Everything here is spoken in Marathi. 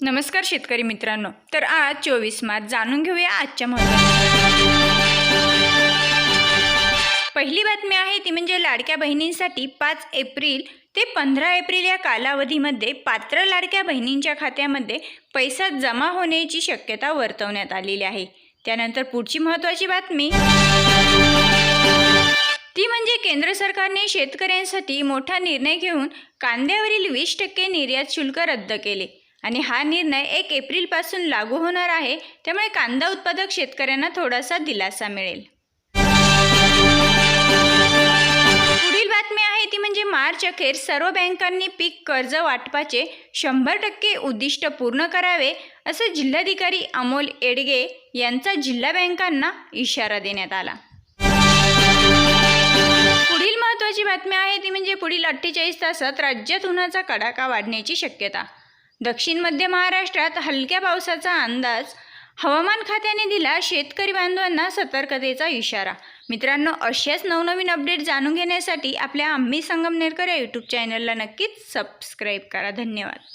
नमस्कार शेतकरी मित्रांनो. तर आज चोवीस मार्च जाणून घेऊया आजच्या महत्त्वाच्या पहिली बातमी आहे ती म्हणजे लाडक्या बहिणींसाठी पाच एप्रिल ते पंधरा एप्रिल या कालावधीमध्ये पात्र लाडक्या बहिणींच्या खात्यामध्ये पैसा जमा होण्याची शक्यता वर्तवण्यात आलेली आहे. त्यानंतर पुढची महत्त्वाची बातमी. ती म्हणजे केंद्र सरकारने शेतकऱ्यांसाठी मोठा निर्णय घेऊन कांद्यावरील वीस टक्के निर्यात शुल्क रद्द केले. आणि हा निर्णय एक एप्रिलपासून लागू होणार आहे त्यामुळे कांदा उत्पादक शेतकऱ्यांना थोडासा दिलासा मिळेल. पुढील बातमी आहे ती म्हणजे मार्च अखेर सर्व बँकांनी पीक कर्ज वाटपाचे शंभर टक्के उद्दिष्ट पूर्ण करावे असं जिल्हाधिकारी अमोल एडगे यांचा जिल्हा बँकांना इशारा देण्यात आला. पुढील महत्त्वाची बातमी आहे ती म्हणजे पुढील अठ्ठेचाळीस तासात राज्यात उन्हाचा कडाका वाढण्याची शक्यता. दक्षिण मध्य महाराष्ट्रात हलक्या पावसाचा अंदाज हवामान खात्याने दिला शेतकरी बांधवांना सतर्कतेचा इशारा. मित्रांनो अशाच नवनवीन अपडेट जाणून घेण्यासाठी आपल्या आम्ही संगमनेरकर या यूट्यूब चॅनलला नक्कीच सबस्क्राईब करा. धन्यवाद.